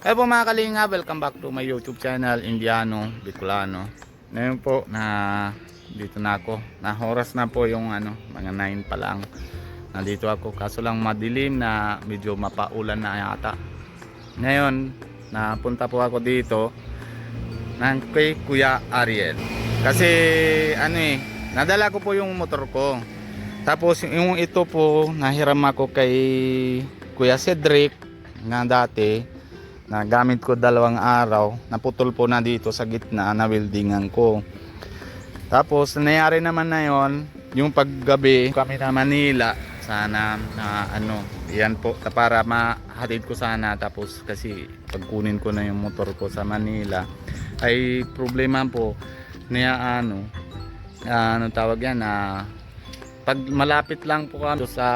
Kaya po mga kalinga, welcome back to my YouTube channel, Indiano Bicolano. Ngayon po na dito na ako. Na oras na po yung ano, mga 9 pa lang. Nandito ako kaso lang madilim na medyo mapaulan na yata. Ngayon, napunta po ako dito ng kay Kuya Ariel. Kasi ano eh, nadala ko po yung motor ko. Tapos yung ito po, nahiram ako kay Kuya Cedric na dati na gamit ko dalawang araw naputol po na dito sa gitna na weldingan ko. Tapos nangyari naman na yon yung paggabi kami na Manila sana na ano yan po para mahatid ko sana tapos kasi pagkunin ko na yung motor ko sa Manila ay problema po niya ano ano tawag yan na pag malapit lang po kami sa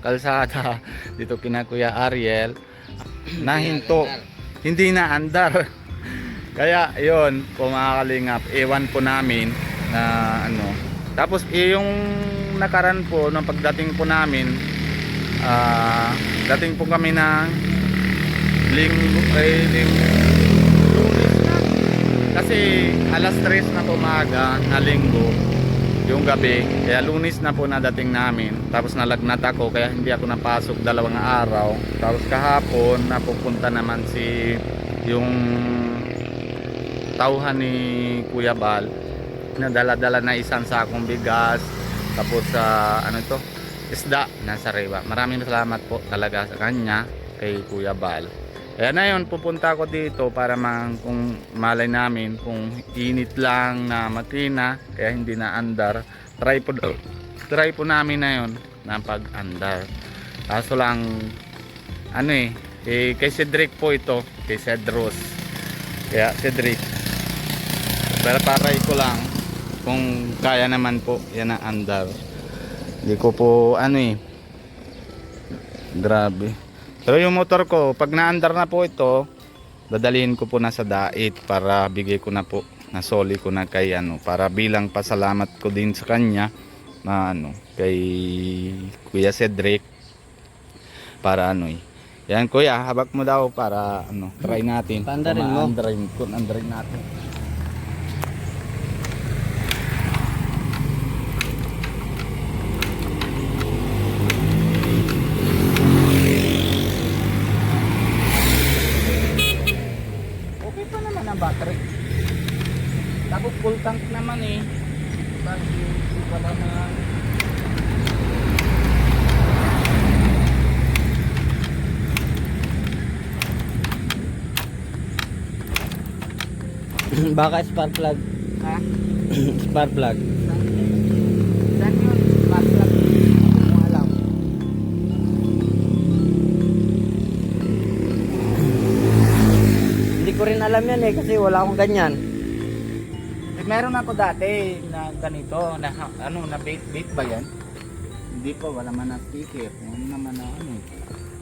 kalsada dito kina Kuya Ariel nahinto hindi na andar. Kaya yon kung makakalingap ewan po namin na ano. Tapos eh, yung nakaran po nung pagdating po namin ah dating po kami ng linggo eh, linggo kasi alas 3 na pumaga na linggo yung gabi kaya lunis na po nadating namin. Tapos nalagnat ako kaya hindi ako napasok dalawang araw. Tapos kahapon napupunta naman si yung tauhan ni Kuya Bal. Na dala-dala na isang sakong bigas. Tapos sa ano to isda nasa rewa maraming salamat po talaga sa kanya kay Kuya Bal kaya na yun, pupunta ako dito para mang kung malay namin kung init lang na makina kaya hindi na andar. Try po. Try po namin na yun na pag-andar. Kaso lang ano eh, eh kay Cedric po ito, kay Cedros. Kaya Cedric para paray ko lang kung kaya naman po yan ang andar. Hindi ko po ano eh grabe. Pero yung motor ko, pag naandar na po ito, dadalhin ko po na sa dait para bigay ko na po, na soli ko na kay ano, para bilang pasalamat ko din sa kanya na ano, kay Kuya Cedric para ano eh. Yan kuya, habak mo daw para ano, try natin. Paandarin mo. Andarin, andarin natin. Okay pa naman ang battery. Tapos full tank naman eh. Bakit wala na Baka spark plug. ha? spark plug. Saan yun? Battery. Hindi mo alam. Hindi ko rin alam yan eh kasi wala akong ganyan. Eh, Meron ako dati na ganito, na ano, na bait bait ba yan? Hindi pa, wala man na sticker. Ano naman na ano.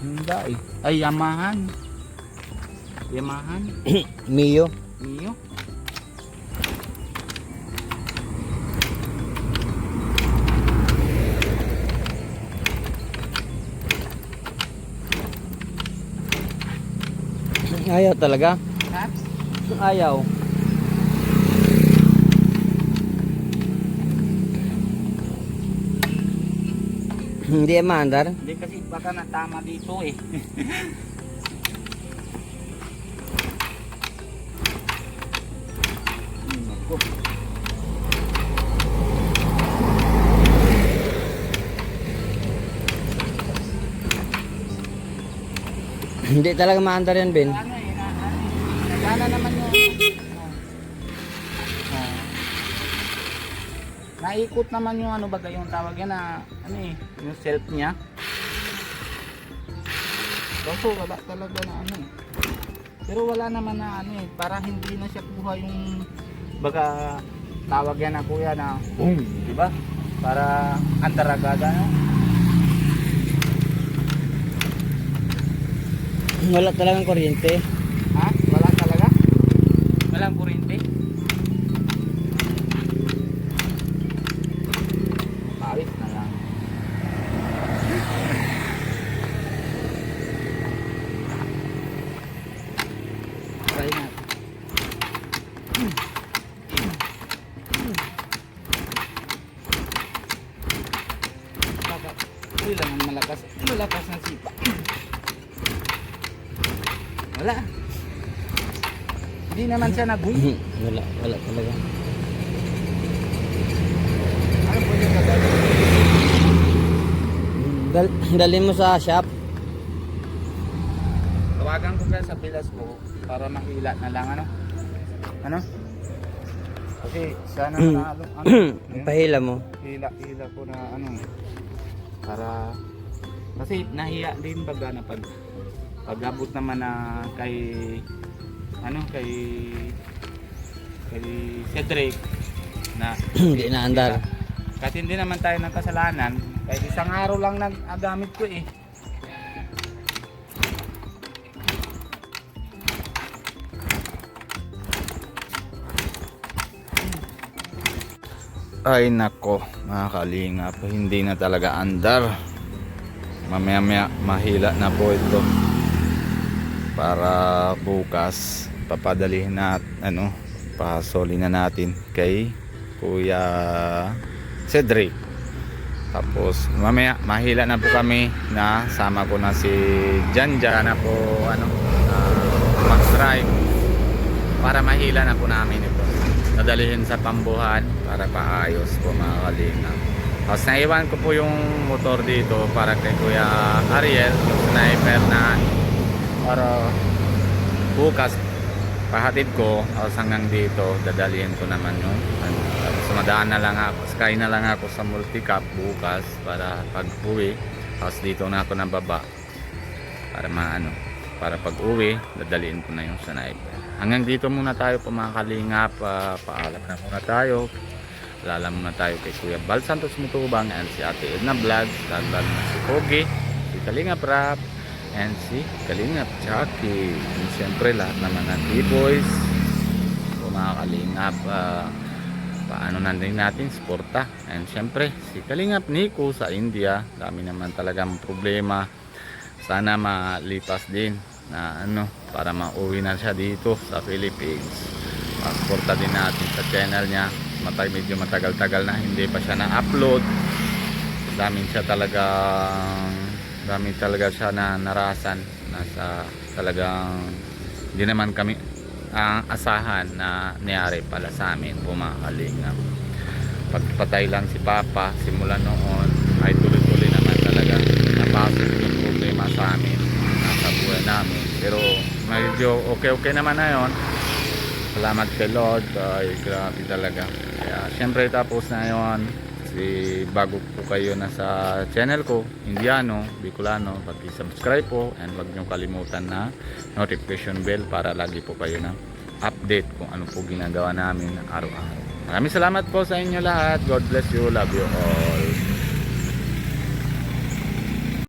Hindi eh. Ay, Yamahan. Yamahan. Mio. Iyo. Ayaw talaga. Ha? Ayaw. Hindi eh, maandar. Hindi kasi baka natama dito eh. Hindi talaga maandar yan, Ben. Ano, nagana naman yung... Oh. Oh. Naikot naman yung ano baga yung tawag yan na ano eh, yung self niya. Kaso wala talaga na ano eh. Pero wala naman na ano eh, para hindi na siya kuha yung baga tawag yan na kuya na boom, di ba? Para antaragada no? Wala talagang kuryente. Walang kuryente? Pawis na lang. Wala. Hindi naman siya nag wala, wala talaga. Ano po yung gagawin? Dal dalhin mo sa shop. Tawagan ko kaya sa pilas ko para mahila na lang ano. Ano? Kasi sana Hmm. na ano, ano Pahila mo. hila hila ko na ano para kasi nahiya din baga na pag pag-abot naman na kay ano kay kay Cedric na Hindi na andar. kahit hindi naman tayo ng kasalanan kahit isang araw lang nag-agamit ko eh Ay nako, mga kalingap, hindi na talaga andar. Mamaya maya mahila na po ito. Para bukas, papadalihin na ano, pasolin na natin kay Kuya Cedric. Tapos mamaya mahila na po kami na sama ko na si Janja na po ano, uh, mag-drive para mahila na po namin ito. Nadalihin sa pambuhan para paayos po mga kalingap tapos naiwan ko po yung motor dito para kay Kuya Ariel yung sniper na para bukas pahatid ko tapos hanggang dito dadalihin ko naman yung ano, na lang ako sky na lang ako sa multicap bukas para pag uwi tapos dito na ako nababa para maano para pag uwi dadaliin ko na yung sniper. Hanggang dito muna tayo po mga kalingap Ah, paalam na muna tayo. Lala muna tayo kay Kuya Bal Santos Mutubang and si Ate Edna Vlogs. Lalo na si Pogi. Si Kalingap Rap and si Kalingap Chucky. And siyempre lahat ng T-Boys. Po mga kalingap ah, paano na rin natin sporta? And siyempre si Kalingap Nico sa India. Dami naman talagang problema. Sana malipas din na ano para mauwi na siya dito sa Philippines. Pasporta din natin sa channel niya. Matag medyo matagal-tagal na hindi pa siya na-upload. Daming siya talagang dami talaga siya na narasan nasa talagang hindi naman kami ang asahan na niyari pala sa amin po mga kalingap pagpatay lang si Papa simula noon ay tuloy-tuloy naman talaga napasok yung problema sa amin nasa buhay namin. Pero medyo okay-okay naman na yon salamat kay Lord ay grabe talaga. Kaya syempre tapos na yon si bago po kayo na sa channel ko Indiano, Bicolano pag-subscribe po and wag nyo kalimutan na notification bell para lagi po kayo na update kung ano po ginagawa namin araw-araw. Maraming salamat po sa inyo lahat. God bless you, love you all